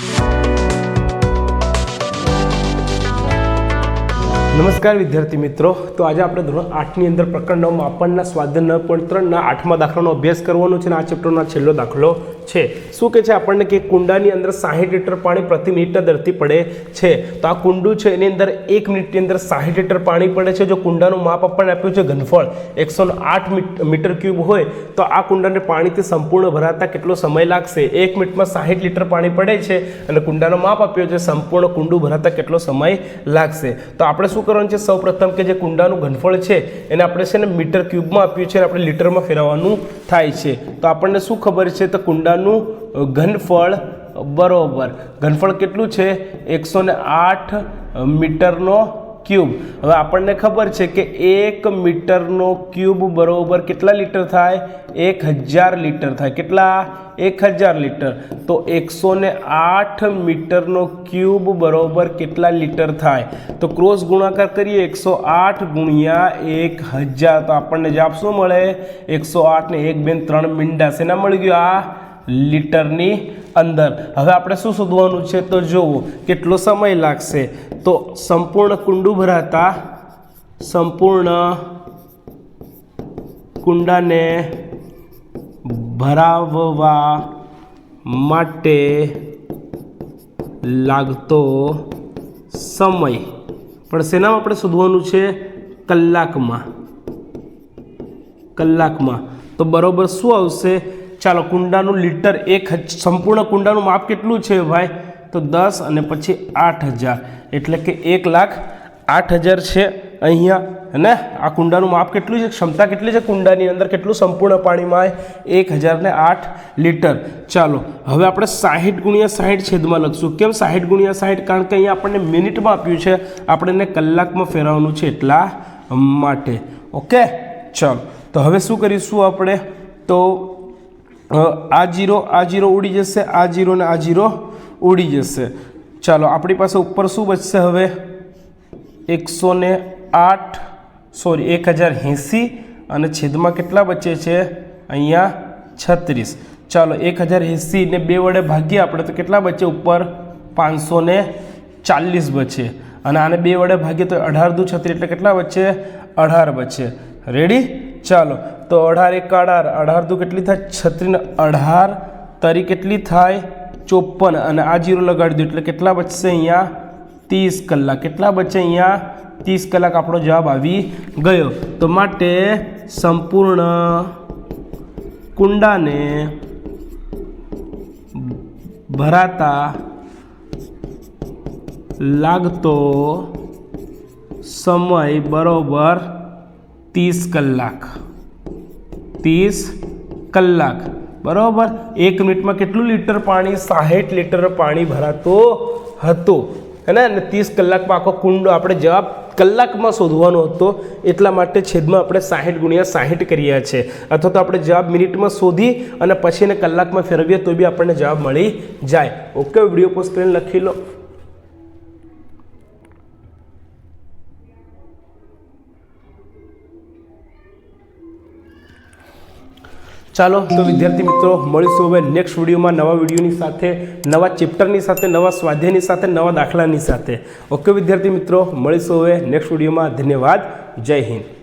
Thank you. નમસ્કાર વિદ્યાર્થી મિત્રો. તો આજે આપણે ધોરણ આઠની અંદર પ્રકરણ નવ માપનના સ્વાધ્યાય નવ પોઈન્ટ ત્રણના આઠમા દાખલાનો અભ્યાસ કરવાનો છે અને આ ચેપ્ટરનો છેલ્લો દાખલો છે. શું કે છે? આપણને કે કુંડાની અંદર સાહીઠ લીટર પાણી પ્રતિ મિનિટના દરથી પડે છે. તો આ કુંડું છે, એની અંદર એક મિનિટની અંદર સાહીઠ લીટર પાણી પડે છે. જો કુંડાનું માપ આપણને આપ્યું છે ઘનફળ એકસો આઠ મીટર ક્યુબ હોય, તો આ કુંડાને પાણીથી સંપૂર્ણ ભરાતા કેટલો સમય લાગશે? એક મિનિટમાં સાહીઠ લીટર પાણી પડે છે અને કુંડાનો માપ આપ્યો છે સંપૂર્ણ કુંડું ભરાતા કેટલો સમય લાગશે? તો આપણે શું કરવાનું છે, સૌપ્રથમ કે જે કુંડાનું ઘનફળ છે, એને આપણે છે ને મીટર ક્યુબમાં આપ્યું છે અને આપણે લીટરમાં ફેરવવાનું થાય છે. તો આપણને શું ખબર છે? તો કુંડાનું ઘનફળ બરોબર. ઘનફળ કેટલું છે? એકસો આઠ મીટરનો ક્યુબ. હવે આપણને ખબર છે કે એક મીટરનો ક્યુબ બરોબર કેટલા લીટર થાય? એક હજાર લીટર થાય. કેટલા? એક હજાર લીટર. તો એકસો ને આઠ મીટરનો ક્યુબ બરાબર કેટલા લીટર થાય? તો ક્રોસ ગુણાકાર કરીએ એકસો આઠ ગુણ્યા એક હજાર. તો આપણને જવાબ શું મળે? એકસો આઠ ને એક બેન ત્રણ મીંડા. શેના મળી ગયું આ? લીટરની અંદર. હવે આપણે શું શોધવાનું છે તો જુઓ, કેટલો સમય લાગશે? તો સંપૂર્ણ કુંડું ભરાતા સંપૂર્ણ કુંડાને ભરાવવા માટે લાગતો સમય. પણ શેનામાં આપણે શોધવાનું છે કલાકમાં. કલાકમાં. તો બરોબર શું આવશે? ચાલો કુંડાનું લીટર એક સંપૂર્ણ કુંડાનું માપ કેટલું છે ભાઈ? તો દસ અને પછી આઠ હજાર. એટલે કે એક લાખ આઠ હજાર છે અહીંયા. હે આ કુંડાનું માપ કેટલું છે? ક્ષમતા કેટલી છે કુંડાની અંદર? કેટલું સંપૂર્ણ પાણીમાં એક હજાર ને આઠ લીટર. ચાલો, હવે આપણે સાહીઠ ગુણ્યા સાહીઠ છેદમાં લખશું. કેમ સાહીઠ ગુણ્યા સાહીઠ? કારણ કે અહીંયા આપણને મિનિટમાં આપ્યું છે. આપણે એને કલાકમાં ફેરવવાનું છે એટલા માટે. ઓકે? ચાલો, તો હવે શું કરીશું આપણે? તો આ જીરો આ જીરો ઉડી જશે, આ જીરો ને આ જીરો ઉડી જશે. ચાલો, આપણી પાસે ઉપર શું બચશે હવે? એકસો ને આઠ, સોરી, એક હજાર એંસી અને છેદમાં કેટલા બચે છે? અહીંયા છત્રીસ. ચાલો, એક હજાર એંસી ને બે વડે ભાગીએ આપણે, તો કેટલા બચે ઉપર? પાંચસો ને ચાલીસ બચે. અને આને બે વડે ભાગીએ તો અઢાર દુ છત્રીસ એટલે કેટલા બચે? અઢાર બચે. રેડી ચાલો તો અઢાર એક અઢાર. અઢાર દુ કેટલી થાય? છત્રીને અઢાર. તરી કેટલી થાય? ચોપન. અને આ જીરો લગાડી દો. એટલે કેટલા બચશે અહીંયા? ત્રીસ કલાક. કેટલા બચે અહીંયા? ત્રીસ કલાક આપણો જવાબ આવી ગયો. તો માટે સંપૂર્ણ કુંડાને ભરાતા લાગતો સમય બરોબર ત્રીસ કલાક. ત્રીસ કલાક. બરાબર? એક મિનિટમાં કેટલું લીટર પાણી? સાહીઠ લીટર પાણી ભરાતો હતો. હે ને? ત્રીસ કલાકમાં આખો કુંડો આપણે જવાબ કલાકમાં શોધવાનો હતો. એટલા માટે છેદમાં આપણે સાહીઠ ગુણ્યા સાહીઠ કર્યા છે. અથવા તો આપણે જવાબ મિનિટમાં શોધી અને પછી એને કલાકમાં ફેરવીએ તો બી આપણને જવાબ મળી જાય. ઓકે વીડિયો પોસ્ટ કરીને લખી લો. ચાલો, તો વિદ્યાર્થી મિત્રો, મળીશું હવે નેક્સ્ટ વિડીયોમાં નવા વિડીયોની સાથે, નવા ચેપ્ટરની સાથે, નવા સ્વાધ્યાયની સાથે, નવા દાખલાની સાથે. ઓકે વિદ્યાર્થી મિત્રો, મળીશું હવે નેક્સ્ટ વિડીયોમાં ધન્યવાદ. જય હિન્દ.